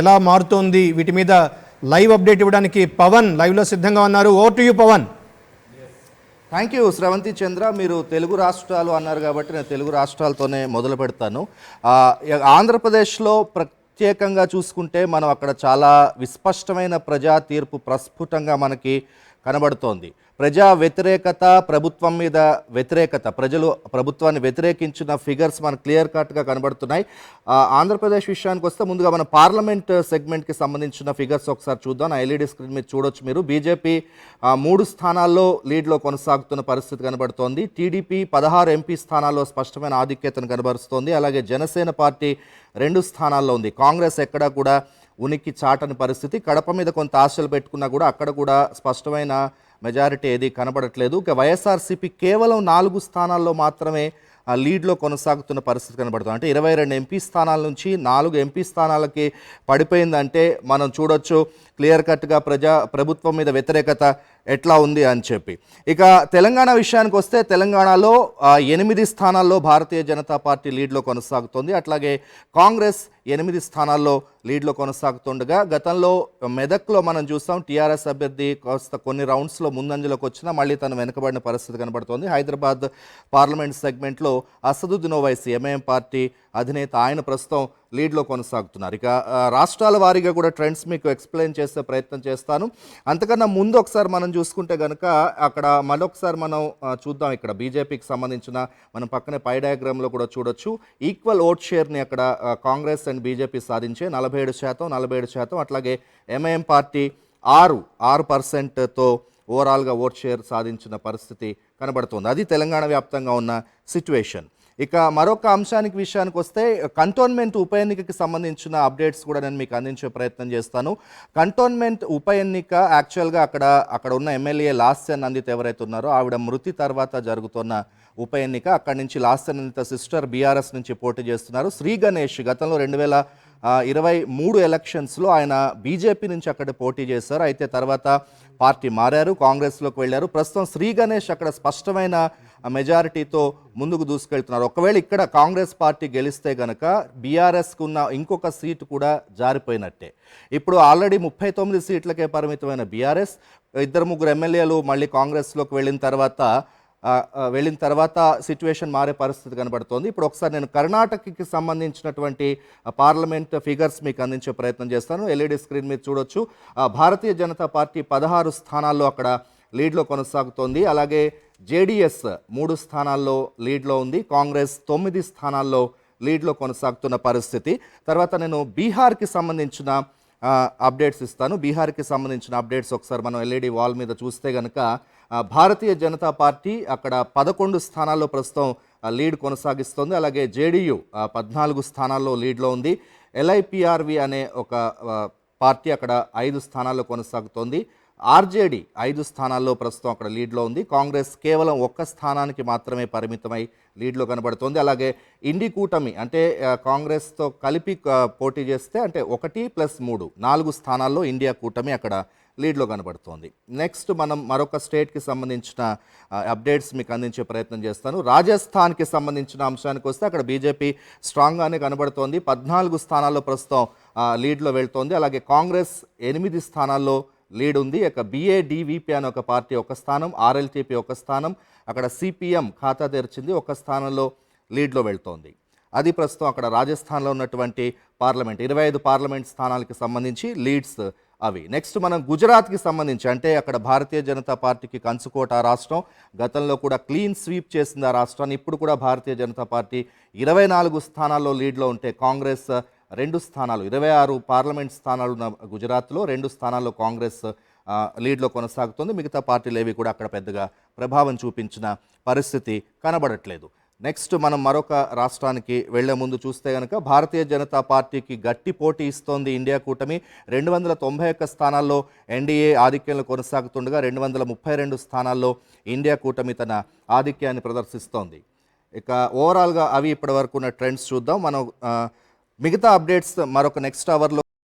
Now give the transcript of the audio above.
ఎలా మారుతోంది? వీటి మీద లైవ్ అప్డేట్ ఇవ్వడానికి పవన్ లైవ్లో సిద్ధంగా ఉన్నారు. Over to you Pawan. Thank you Sravanthi Chandra. మీరు తెలుగు రాష్ట్రాలు అన్నారు కాబట్టి నేను తెలుగు రాష్ట్రాలతోనే మొదలు పెడతాను. ఆంధ్రప్రదేశ్లో ప్రత్యేకంగా చూసుకుంటే మనం అక్కడ చాలా విస్పష్టమైన ప్రజా తీర్పు ప్రస్ఫుటంగా మనకి కనబడుతోంది. ప్రజా వ్యతిరేకత ప్రభుత్వం మీద వ్యతిరేకత ప్రజలు ప్రభుత్వాన్ని వ్యతిరేకించిన ఫిగర్స్ మన క్లియర్ కట్గా కనబడుతున్నాయి. ఆంధ్రప్రదేశ్ విషయానికి వస్తే ముందుగా మన పార్లమెంట్ సెగ్మెంట్కి సంబంధించిన ఫిగర్స్ ఒకసారి చూద్దాం. ఎల్ఈడి స్క్రీన్ మీద చూడొచ్చు మీరు. బీజేపీ మూడు స్థానాల్లో లీడ్లో కొనసాగుతున్న పరిస్థితి కనబడుతోంది. టీడీపీ పదహారు ఎంపీ స్థానాల్లో స్పష్టమైన ఆధిక్యతను కనబరుస్తోంది. అలాగే జనసేన పార్టీ రెండు స్థానాల్లో ఉంది. కాంగ్రెస్ ఎక్కడా కూడా ఉనికి చాటని పరిస్థితి. కడప మీద కొంత ఆశలు పెట్టుకున్నా కూడా అక్కడ కూడా స్పష్టమైన మెజారిటీ ఏది కనబడట్లేదు. ఇక వైఎస్ఆర్సీపీ కేవలం నాలుగు స్థానాల్లో మాత్రమే ఆ లీడ్లో కొనసాగుతున్న పరిస్థితి కనబడుతుంది. అంటే ఇరవై రెండు ఎంపీ స్థానాల నుంచి నాలుగు ఎంపీ స్థానాలకి పడిపోయిందంటే మనం చూడొచ్చు. క్లియర్ కట్గా ప్రజా ప్రభుత్వం మీద వ్యతిరేకత ఎట్లా ఉంది అని చెప్పి. ఇక తెలంగాణ విషయానికి వస్తే తెలంగాణలో ఎనిమిది స్థానాల్లో భారతీయ జనతా పార్టీ లీడ్లో కొనసాగుతోంది. అట్లాగే కాంగ్రెస్ ఎనిమిది స్థానాల్లో లీడ్లో కొనసాగుతుండగా గతంలో మెదక్లో మనం చూస్తాం టీఆర్ఎస్ అభ్యర్థి కాస్త కొన్ని రౌండ్స్లో ముందంజలోకి వచ్చినా మళ్ళీ తను వెనుకబడిన పరిస్థితి కనబడుతోంది. హైదరాబాద్ పార్లమెంట్ సెగ్మెంట్లో అసదుద్దీన్ ఓవైసీ ఎంఐఎం పార్టీ అధినేత. ఆయన ప్రస్తుతం లీడ్లో కొనసాగుతున్నారు. ఇక రాష్ట్రాల వారీగా కూడా ట్రెండ్స్ మీకు ఎక్స్ప్లెయిన్ చేసే ప్రయత్నం చేస్తాను. అంతకన్నా ముందు ఒకసారి మనం చూసుకుంటే కనుక అక్కడ మరొకసారి మనం చూద్దాం ఇక్కడ బీజేపీకి సంబంధించిన మనం పక్కనే పై డయాగ్రామ్లో కూడా చూడొచ్చు. ఈక్వల్ ఓట్ షేర్ని అక్కడ కాంగ్రెస్ అండ్ బీజేపీ సాధించే నలభై ఏడు శాతం నలభై ఏడు శాతం అట్లాగే ఎంఐఎం పార్టీ ఆరు ఆరు పర్సెంట్తో ఓవరాల్గా ఓట్ షేర్ సాధించిన పరిస్థితి కనబడుతుంది. అది తెలంగాణ వ్యాప్తంగా ఉన్న సిచ్యువేషన్ ఇక మరొక అంశానికి విషయానికి వస్తే కంటోన్మెంట్ ఉప ఎన్నికకి సంబంధించిన అప్డేట్స్ కూడా నేను మీకు అందించే ప్రయత్నం చేస్తాను. కంటోన్మెంట్ ఉప ఎన్నిక యాక్చువల్గా అక్కడ అక్కడ ఉన్న ఎమ్మెల్యే లాస్యన్ నందిత ఎవరైతే ఉన్నారో ఆవిడ మృతి తర్వాత జరుగుతున్న ఉప ఎన్నిక. అక్కడి నుంచి లాస్యన్ నందిత సిస్టర్ బీఆర్ఎస్ నుంచి పోటీ చేస్తున్నారు. శ్రీ గణేష్ గతంలో రెండు వేల ఇరవై మూడు ఎలక్షన్స్లో ఆయన బీజేపీ నుంచి అక్కడ పోటీ చేశారు. అయితే తర్వాత పార్టీ మారారు కాంగ్రెస్లోకి వెళ్ళారు. ప్రస్తుతం శ్రీ గణేష్ అక్కడ స్పష్టమైన మెజారిటీతో ముందుకు దూసుకెళ్తున్నారు. ఒకవేళ ఇక్కడ కాంగ్రెస్ పార్టీ గెలిస్తే గనక బీఆర్ఎస్కు ఉన్న ఇంకొక సీటు కూడా జారిపోయినట్టే. ఇప్పుడు ఆల్రెడీ ముప్పై తొమ్మిది సీట్లకే పరిమితమైన బీఆర్ఎస్ ఇద్దరు ముగ్గురు ఎమ్మెల్యేలు మళ్ళీ కాంగ్రెస్లోకి వెళ్ళిన తర్వాత వెళ్ళిన తర్వాత సిచ్యువేషన్ మారే పరిస్థితి కనబడుతోంది. ఇప్పుడు ఒకసారి నేను కర్ణాటకకి సంబంధించినటువంటి పార్లమెంట్ ఫిగర్స్ మీకు అందించే ప్రయత్నం చేస్తాను. ఎల్ఈడి స్క్రీన్ మీద చూడొచ్చు. ఆ, భారతీయ జనతా పార్టీ పదహారు స్థానాల్లో అక్కడ లీడ్లో కొనసాగుతోంది. అలాగే జేడిఎస్ మూడు స్థానాల్లో లీడ్లో ఉంది. కాంగ్రెస్ తొమ్మిది స్థానాల్లో లీడ్లో కొనసాగుతున్న పరిస్థితి. తర్వాత నేను బీహార్కి సంబంధించిన అప్డేట్స్ ఇస్తాను. బీహార్కి సంబంధించిన అప్డేట్స్ ఒకసారి మనం ఎల్ఈడి వాల్ మీద చూస్తే కనుక భారతీయ జనతా పార్టీ అక్కడ పదకొండు స్థానాల్లో ప్రస్తుతం లీడ్ కొనసాగిస్తోంది. అలాగే జేడీయూ పద్నాలుగు స్థానాల్లో లీడ్లో ఉంది. ఎల్ఐపిఆర్వి అనే ఒక పార్టీ అక్కడ ఐదు స్థానాల్లో కొనసాగుతోంది. ఆర్జేడీ ఐదు స్థానాల్లో ప్రస్తుతం అక్కడ లీడ్లో ఉంది. కాంగ్రెస్ కేవలం ఒక్క స్థానానికి మాత్రమే పరిమితమై లీడ్లో కనబడుతోంది. అలాగే ఇండి కూటమి అంటే కాంగ్రెస్తో కలిపి పోటీ చేస్తే అంటే ఒకటి ప్లస్ మూడు నాలుగు స్థానాల్లో ఇండియా కూటమి అక్కడ లీడ్లో కనబడుతోంది. నెక్స్ట్ మనం మరొక స్టేట్కి సంబంధించిన అప్డేట్స్ మీకు అందించే ప్రయత్నం చేస్తాను. రాజస్థాన్కి సంబంధించిన అంశానికి వస్తే అక్కడ బీజేపీ స్ట్రాంగ్గానే కనబడుతోంది. పద్నాలుగు స్థానాల్లో ప్రస్తుతం లీడ్లో వెళ్తోంది. అలాగే కాంగ్రెస్ ఎనిమిది స్థానాల్లో లీడ్ ఉంది. ఇక బీఏడివిపి అనే ఒక పార్టీ ఒక స్థానం ఆర్ఎల్టీపీ ఒక స్థానం. అక్కడ సిపిఎం ఖాతా తెరిచింది. ఒక స్థానంలో లీడ్లో వెళ్తోంది. అది ప్రస్తుతం అక్కడ రాజస్థాన్లో ఉన్నటువంటి పార్లమెంట్ ఇరవై ఐదు పార్లమెంట్ స్థానాలకు సంబంధించి లీడ్స్ అవి. నెక్స్ట్ మనం గుజరాత్కి సంబంధించి అంటే అక్కడ భారతీయ జనతా పార్టీకి కంచుకోట రాష్ట్రం గతంలో కూడా క్లీన్ స్వీప్ చేసింది ఆ రాష్ట్రాన్ని ఇప్పుడు కూడా భారతీయ జనతా పార్టీ ఇరవై నాలుగు స్థానాల్లో లీడ్లో ఉంటే కాంగ్రెస్ రెండు స్థానాలు ఇరవై ఆరు పార్లమెంట్ స్థానాలు ఉన్న గుజరాత్లో రెండు స్థానాల్లో కాంగ్రెస్ లీడ్లో కొనసాగుతుంది. మిగతా పార్టీలు ఏవి కూడా అక్కడ పెద్దగా ప్రభావం చూపించిన పరిస్థితి కనబడట్లేదు. నెక్స్ట్ మనం మరొక రాష్ట్రానికి వెళ్ళే ముందు చూస్తే కనుక భారతీయ జనతా పార్టీకి గట్టి పోటీ ఇస్తోంది ఇండియా కూటమి. రెండు వందల తొంభై ఒక్క స్థానాల్లో ఎన్డీఏ ఆధిక్యంలో కొనసాగుతుండగా రెండు వందల ముప్పై రెండు స్థానాల్లో ఇండియా కూటమి తన ఆధిక్యాన్ని ప్రదర్శిస్తోంది. ఇక ఓవరాల్గా అవి ఇప్పటి వరకు ఉన్న ట్రెండ్స్ చూద్దాం. మనం మిగతా అప్డేట్స్ మరొక నెక్స్ట్ అవర్లో